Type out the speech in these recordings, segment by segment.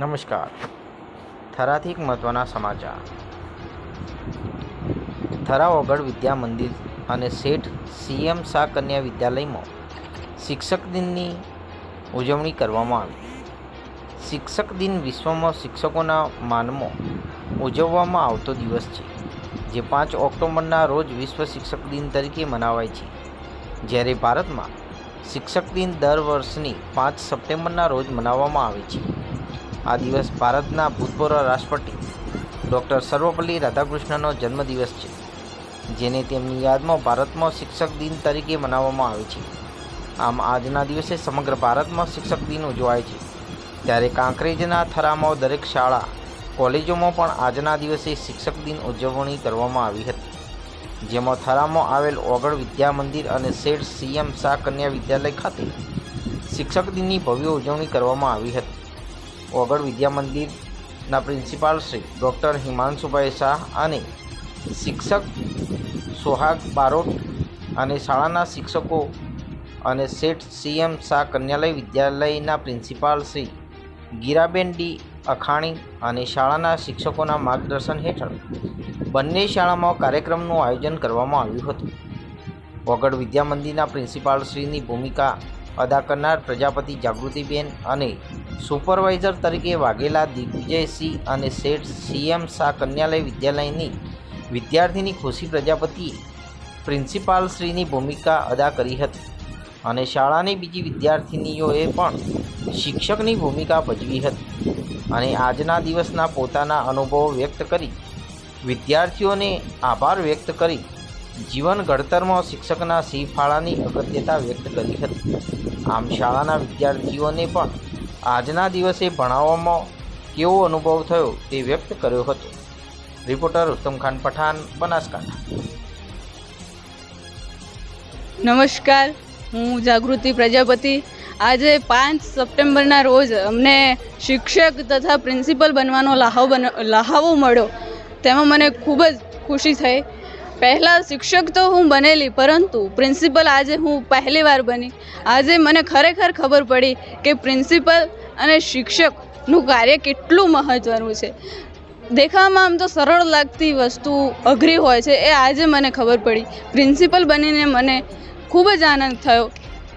નમસ્કાર. થરાથી એક મહત્ત્વના સમાચાર. થરા ઓગળ વિદ્યા મંદિર અને શેઠ સીએમ શાહ કન્યા વિદ્યાલયમાં શિક્ષક દિનની ઉજવણી કરવામાં આવી. શિક્ષક દિન વિશ્વમાં શિક્ષકોના માનમાં ઉજવવામાં આવતો દિવસ છે, જે પાંચ ઓક્ટોબરના રોજ વિશ્વ શિક્ષક દિન તરીકે મનાવાય છે. જ્યારે ભારતમાં શિક્ષક દિન દર વર્ષની પાંચ સપ્ટેમ્બરના રોજ મનાવવામાં આવે છે. આ દિવસ ભારતના ભૂતપૂર્વ રાષ્ટ્રપતિ ડૉક્ટર સર્વપલ્લી રાધાકૃષ્ણનો જન્મદિવસ છે, જેને તેમની યાદમાં ભારતમાં શિક્ષક દિન તરીકે મનાવવામાં આવે છે. આમ આજના દિવસે સમગ્ર ભારતમાં શિક્ષક દિન ઉજવાય છે. ત્યારે કાંકરેજના થરામાં દરેક શાળા, કોલેજોમાં પણ આજના દિવસે શિક્ષક દિન ઉજવણી કરવામાં આવી હતી. જેમાં થરામાં આવેલ ઓગળ વિદ્યા મંદિર અને શેઠ સીએમ શાહ કન્યા વિદ્યાલય ખાતે શિક્ષક દિનની ભવ્ય ઉજવણી કરવામાં આવી હતી. ઓગળ વિદ્યા મંદિરના પ્રિન્સિપાલ શ્રી ડૉક્ટર હિમાંશુભાઈ શાહ અને શિક્ષક સોહાગ બારોટ અને શાળાના શિક્ષકો અને શેઠ સીએમ શાહ કન્યાલય વિદ્યાલયના પ્રિન્સિપાલ શ્રી ગીરાબેન ડી અખાણી અને શાળાના શિક્ષકોના માર્ગદર્શન હેઠળ બંને શાળામાં કાર્યક્રમનું આયોજન કરવામાં આવ્યું હતું. વગડ વિદ્યા મંદિરના પ્રિન્સિપાલ શ્રીની ભૂમિકા અદા કરનાર પ્રજાપતિ જાગૃતિબેન અને સુપરવાઇઝર તરીકે વાઘેલા દિગ્વિજયસિંહ અને શેઠ સીએમ શાહ કન્યાલય વિદ્યાલયની વિદ્યાર્થીની ખુશી પ્રજાપતિએ પ્રિન્સિપાલ શ્રીની ભૂમિકા અદા કરી હતી અને શાળાની બીજી વિદ્યાર્થિનીઓએ પણ શિક્ષકની ભૂમિકા ભજવી હતી અને આજના દિવસના પોતાના અનુભવો વ્યક્ત કરી વિદ્યાર્થીઓને આભાર વ્યક્ત કરી જીવન ઘડતરમાં શિક્ષકના સિંહ ફાળાની અગત્યતા વ્યક્ત કરી હતી. આમ શાળાના વિદ્યાર્થીઓને પણ આજના દિવસે ભણાવવામાં કેવો અનુભવ થયો તે વ્યક્ત કર્યો હતો. રિપોર્ટર ઉત્તમ ખાન પઠાણ, બનાસકાંઠા. નમસ્કાર, હું જાગૃતિ પ્રજાપતિ. આજે પાંચ સપ્ટેમ્બરના રોજ અમને શિક્ષક તથા પ્રિન્સિપલ બનવાનો લાહો બન, લાહાવો મળ્યો. તેમાં મને ખૂબ જ ખુશી થઈ. પહેલાં શિક્ષક તો હું બનેલી, પરંતુ પ્રિન્સિપલ આજે હું પહેલી વાર બની. આજે મને ખરેખર ખબર પડી કે પ્રિન્સિપલ અને શિક્ષકનું કાર્ય કેટલું મહત્ત્વનું છે. દેખાવામાં આમ તો સરળ લાગતી વસ્તુ અઘરી હોય છે, એ આજે મને ખબર પડી. પ્રિન્સિપલ બનીને મને ખૂબ જ આનંદ થયો.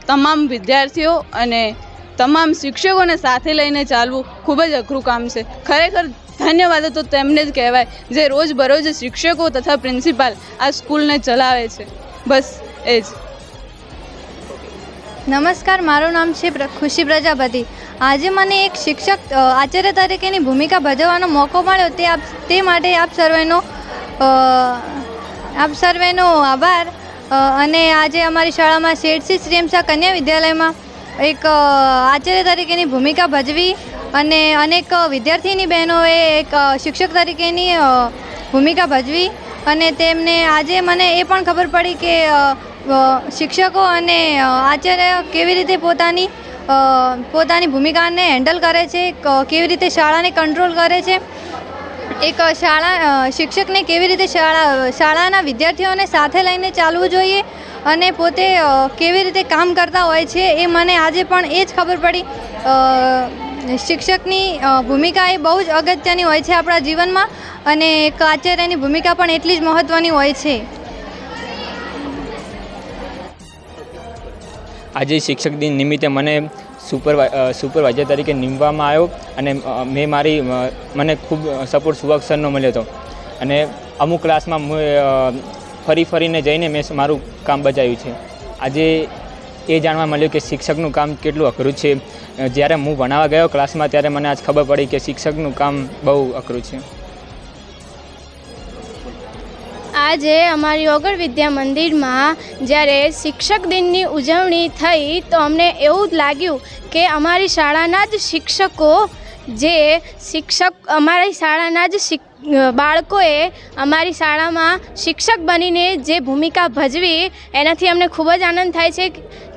તમામ વિદ્યાર્થીઓ અને તમામ શિક્ષકોને સાથે લઈને ચાલવું ખૂબ જ અઘરું કામ છે. ખરેખર ધન્યવાદ, તો તેમને જ કહેવાય. જે રોજ બરોજ શિક્ષકો તથા પ્રિન્સિપાલ આ સ્કૂલને ચલાવે છે. બસ એ જ. નમસ્કાર, મારું નામ છે ખુશી પ્રજાપતિ. આજે મને એક શિક્ષક આચાર્ય તરીકેની ભૂમિકા ભજવવાનો મોકો મળ્યો. તે આપ, તે માટે આપ સર્વેનો આપ સર્વેનો આભાર. અને આજે અમારી શાળામાં શેઠસી શ્રીમશા કન્યા વિદ્યાલયમાં એક આચાર્ય તરીકેની ભૂમિકા ભજવી અને અનેક વિદ્યાર્થીની બહેનોએ એક શિક્ષક તરીકેની ભૂમિકા ભજવી અને તેમને આજે મને એ પણ ખબર પડી કે શિક્ષકો અને આચાર્ય કેવી રીતે પોતાની પોતાની ભૂમિકાને હેન્ડલ કરે છે કેવી રીતે શાળાને કંટ્રોલ કરે છે. એક શાળા શિક્ષકને કેવી રીતે શાળા શાળાના વિદ્યાર્થીઓને સાથે લઈને ચાલવું જોઈએ અને પોતે કેવી રીતે કામ કરતા હોય છે એ મને આજે પણ એ જ ખબર પડી. શિક્ષકની ભૂમિકા એ બહુ જ અગત્યની હોય છે આપણા જીવનમાં અને એક આચાર્યની ભૂમિકા પણ એટલી જ મહત્ત્વની હોય છે. આજે શિક્ષક દિન નિમિત્તે મને સુપરવા સુપરવાઇઝર તરીકે નીમવામાં આવ્યો અને મેં મારી મને ખૂબ સપોર્ટ સુભાષ સરનો મળ્યો હતો. અને અમુક ક્લાસમાં ફરી ફરીને જઈને મેં મારું કામ બજાવ્યું છે. આજે એ જાણવા મળ્યું કે શિક્ષકનું કામ કેટલું અઘરું છે. જ્યારે હું ભણાવવા ગયો ક્લાસમાં, ત્યારે મને આજ ખબર પડી કે શિક્ષકનું કામ બહુ અઘરું છે. આજે અમારી ઓગળ વિદ્યા મંદિરમાં જ્યારે શિક્ષક દિનની ઉજવણી થઈ, તો અમને એવું જ લાગ્યું કે અમારી શાળાના જ શિક્ષકો જે શિક્ષક, અમારી શાળાના જ શિક બાળકોએ અમારી શાળામાં શિક્ષક બનીને જે ભૂમિકા ભજવી, એનાથી અમને ખૂબ જ આનંદ થાય છે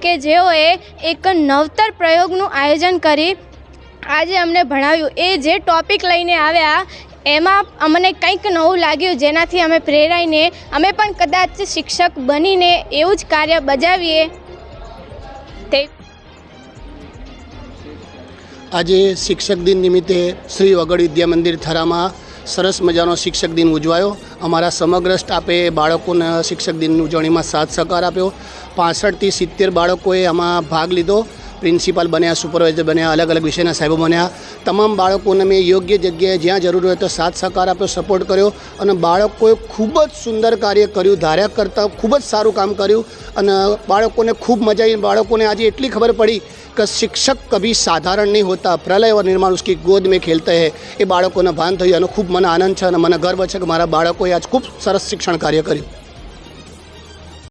કે જેઓએ એક નવતર પ્રયોગનું આયોજન કરી આજે અમને ભણાવ્યું. એ જે ટોપિક લઈને આવ્યા, એમાં અમને કંઈક નવું લાગ્યું જેનાથી અમે પ્રેરાઈને, અમે પણ કદાચ શિક્ષક બનીને એવું જ કાર્ય બજાવીએ. તે આજે શિક્ષક દિન નિમિત્તે શ્રી વગડ વિદ્યા મંદિર થરામાં સરસ મજાનો શિક્ષક દિન ઉજવાયો. અમારા સમગ્ર સ્ટાફે બાળકોને શિક્ષક દિનની ઉજવણીમાં સાથ સહકાર આપ્યો. પાસઠથી સિત્તેર બાળકોએ આમાં ભાગ લીધો. પ્રિન્સિપાલ બન્યા, સુપરવાઇઝર બન્યા, અલગ અલગ વિષયના સાહેબો બન્યા. તમામ બાળકોને મેં યોગ્ય જગ્યાએ જ્યાં જરૂર હોય તો સાથ સહકાર આપ્યો, સપોર્ટ કર્યો અને બાળકોએ ખૂબ જ સુંદર કાર્ય કર્યું, ધાર્યા કરતાં ખૂબ જ સારું કામ કર્યું અને બાળકોને ખૂબ મજા આવી. બાળકોને આજે એટલી ખબર પડી કે શિક્ષક કભી સાધારણ નહીં હોતા પ્રલય और निर्माण उसकी ગોદ મેં ખેલતે હૈ એ બાળકોને ભાન થયું અને ખૂબ મને આનંદ છે અને મને ગર્વ છે કે મારા બાળકોએ આજ ખૂબ સરસ શિક્ષણ કાર્ય કર્યું